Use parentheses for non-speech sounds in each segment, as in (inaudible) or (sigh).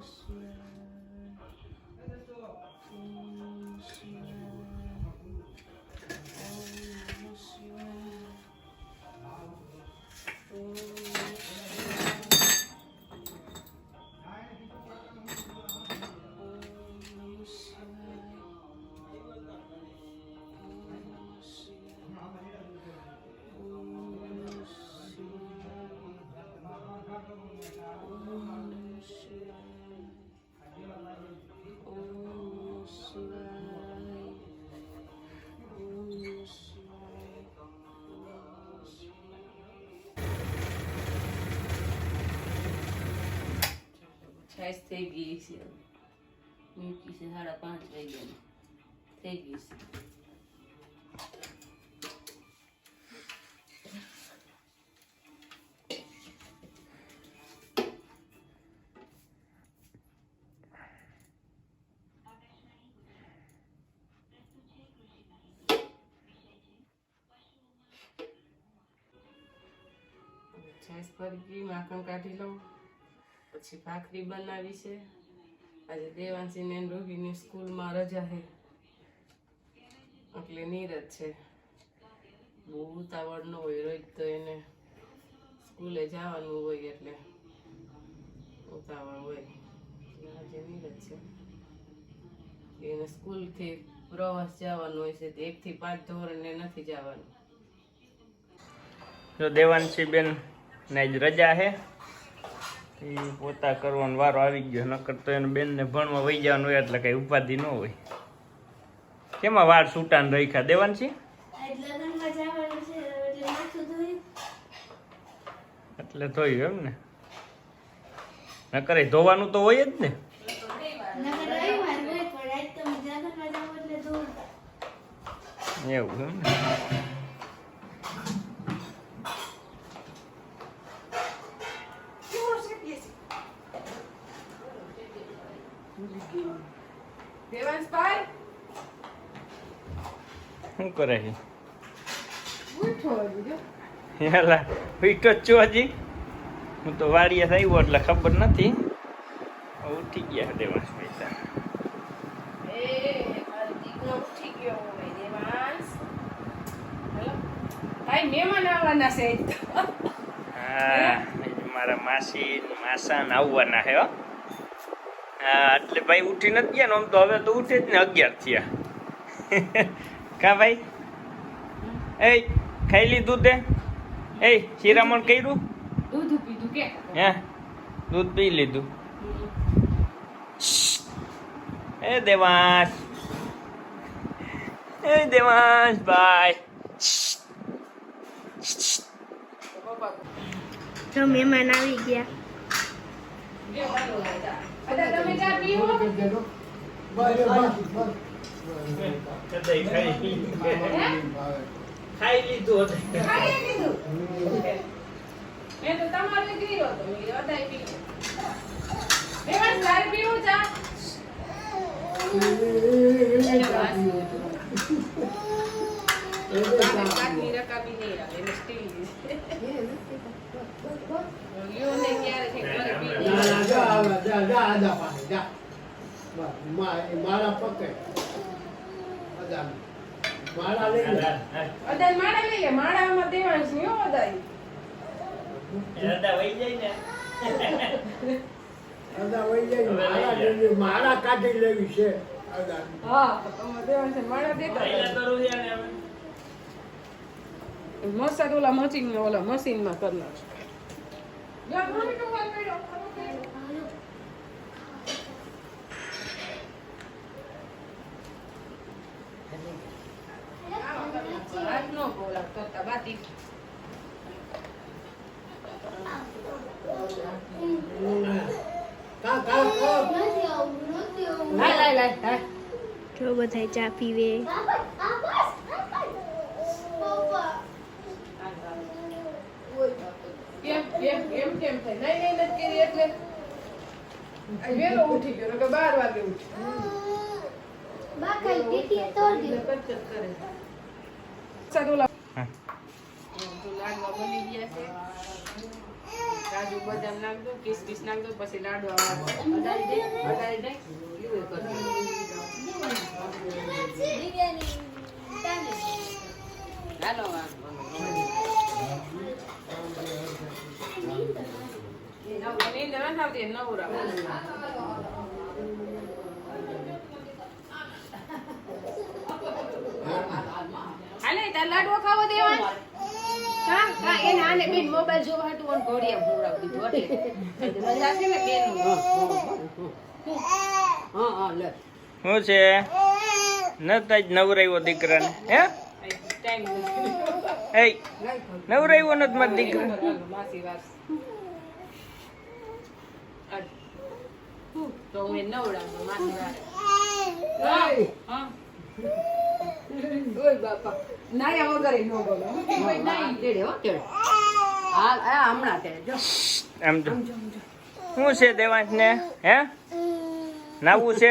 Christ. છાશ થઈ ગઈ છે મૂકી છે સાડા પાંચ વાગ્યાની થઈ ગઈ છે છાશ ફરી ગઈ માખણ કાઢી લઉં પછી ભાખરી બનાવી છે. આજે દેવાંશીને ને રોહિની સ્કૂલમાં રજા છે. એટલે નીરજ છે. બહુ ઉતાવળ ન હોય રોજ તો એને સ્કૂલે જવાનું હોય એટલે ઉતાવળ હોય. આજે નીરજ છે. એને સ્કૂલથી પ્રવાસ જવાનું હોય છે. એકથી પાંચ ને નથી જવાનું. જો દેવાંશી બેન ને જ રજા છે. એ પોતા કરવાનો વારો આવી ગયો નકર તો એને બેનને ભણવા વહી જવાનું હોય એટલે કઈ ઉપાધિ ન હોય. કેમાં વાર છૂટાને દેવાનું છે એટલે ધોયું એમ ને? નકર ધોવાનું તો હોય જ ને? એવું એમ ને દેવાંશભાઈ શું કરે છે હેલા જ છું હજી? હું તો વાડીએ થયું એટલે ખબર નથી. ઉઠી ગયા દેવાંશ મહેતા. મારો ઉઠી માસી માસા આવવાના હો. હા એટલે ભાઈ ઉઠી નથી ગયા ને આમ તો હવે તો ઉઠે જ ને અગિયાર થયા. (laughs) કા ભાઈ? એ ખાઈ લીધું તે? એ શિરામણ કર્યું? દૂધ પીધું કે? હે? દૂધ પી લીધું. એ દેવાંશ. એ દેવાંશ ભાઈ. તો મહેમાન આવી ગયા. તમે ખાઈ લીધું હતું. ખાઈ લીધું. મેં તો તમારે કર્યો તો મેં અદાય પીવો મેં તારે પીવું ચા. મારા પકડ મારા લઈ લે. અદાય માળા લઈ લે. માળામાં દેવાંશની હો અદાય. દાદા વહી જાય ને. અદા વઈ જાય મારા લેવી. મારા કાઢી લેવી છે અદા હા તમે દેવાંશ માળા દેતા પહેલા. તો રૂપિયા ને હવે. મસાજ ઓલા મશીન ઓલા મશીનમાં કરી નાખજો મમ્મી તું વાત. હતા, બાતી. કા કા કા. જો બધા ચા પીવે. વહેલો ઉઠી ગયો નકર બાર વાગે ઉઠ્યો એટલે કચકચ કરે સાદું લાવ. હા. એમ તો લાડવા બની ગયા છે. કાજુ બદામ નાખ દો, કિસમિસ નાખ દો, પછી લાડુ અડાડી દે અડાડી દે એવું કરી હાલો હાલે તાર લાડવો ખાવો દેવા હા હા એને આને બેન મોબાઈલ જોવા હતું અને ઘોડિયા ભૂવડાવી દીધું એટલે મજા છે ને બેન? હા હા લે. શું છે? નતા જ નવરાયો દીકરાને. હે? એ નવરાયો નથી મત દીકરા. માસી વાસ તો હું નવડાવું માસી વાસ હા. ઓય બાપા. નાયા વગર ય ન નાઈ તેડે હો તેડે. હાલ આ હમણાં તેડે. જો. આમ જો. શું છે દેવાંશ ને હે? નાવું છે?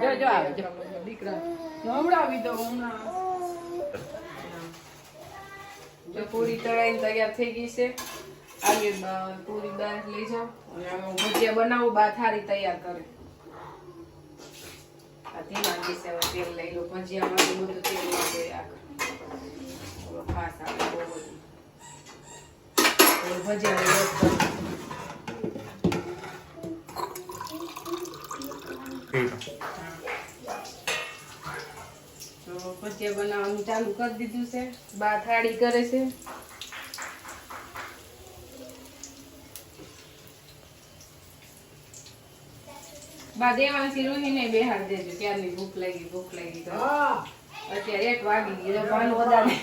જો જો આવે જો. દીકરા. નવડાવી દો હમણાં. જો પૂરી તળાઈને તૈયાર થઈ ગઈ છે. આગે પૂરી બહાર લઈ જાઓ. અને હવે હું ભજીયા બનાવું બા થારી તૈયાર કરે. આ ધીમા છે હવે તેલ લઈ લો. ભજીયામાં તો બધું તેલ લાગે આખા ખાસ આવે બહુ બધું. ભજીયા બનાવવાનું ચાલુ કરી દીધું છે. બા થાળી કરે છે. બા દેવાંશી રોહીને બેહાડ દેજો ક્યારની ભૂખ લાગી ભૂખ લાગી તો. હા. અત્યારે એક વાગી ગયો પાન વધારે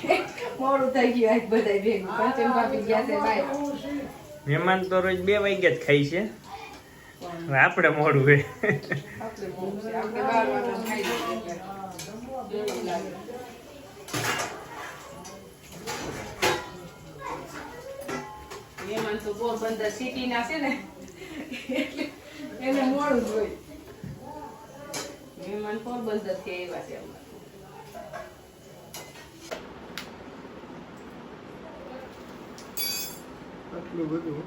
મોડું થઈ ગયું આજ બધા ભેગું. કંચન ભાભી ગયા છે બાય. મહેમાન તો રોજ બે વાગ્યા જ ખાય છે. આપણે મોડું હે. આપણે મોડું છે આપણે બાર વાગે ખાઈ. મહેમાન તો પોરબંદર સિટી ના છે ને એટલે એને મોડું જ હોય. મહેમાન પોરબંદરથી આવ્યા છે અમારે આટલું બધું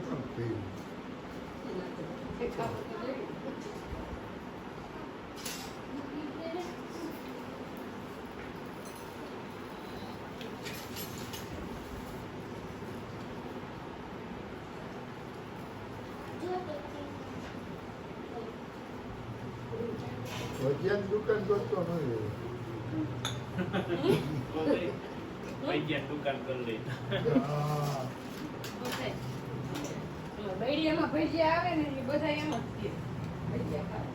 ભજીયાની દુકાન કરતો નથી દુકાન કરી લઈ બૈડિયામાં ભજીયા આવે ને એ બધા એમ જ કે. ભજીયા ખાય.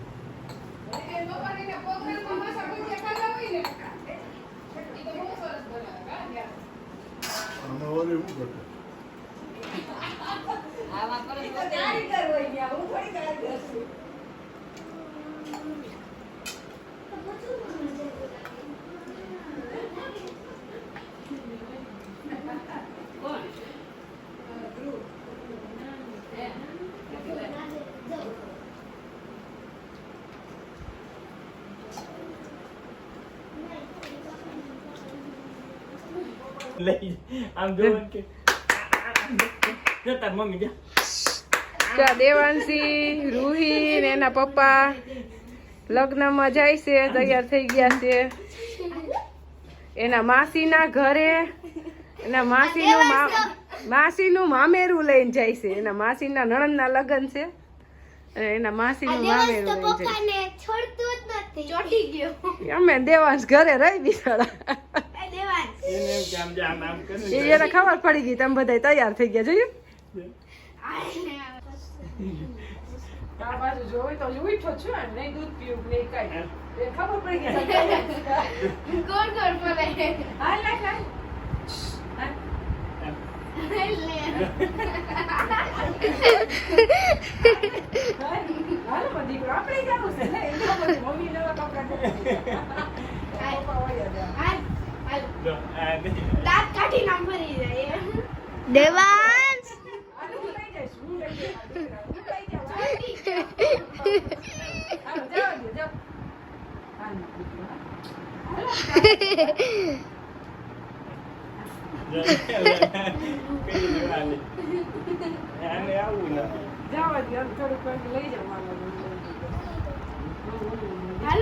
અને એ લોકોને એને પ્રોગ્રામમાં માસા ભજીયા ખાધા હોય ને? ઈ તો બહુ સરસ બનાવે, હા, ત્યાં. આમાં ઓલી શું કરતો? કારીગર હોય ત્યાં, હું થોડી લઈ આમ જો કે જો તાર મમ્મી જા જો દેવાંશી રૂહી ને એના પપ્પા. લગ્નમાં જાય છે તૈયાર થઈ ગયા છે. એના માસીના ઘરે એના માસીનું મા- માસીનું મામેરું લઈને જાય છે. એના માસીના નણંદના લગ્ન છે. અને એના માસીનું મામેરું લઈને જાય પપ્પાને છોડતું જ નથી. ચોટી ગયો. છે. અમે દેવાંશ ઘરે રહી બિચારા. એને ખબર પડી ગઈ તમે બધા તૈયાર થઈ ગયા જોયું? આપણે દાંત કાઢી નામ ફરી જાય દેવાંશ! (laughs) હાલ.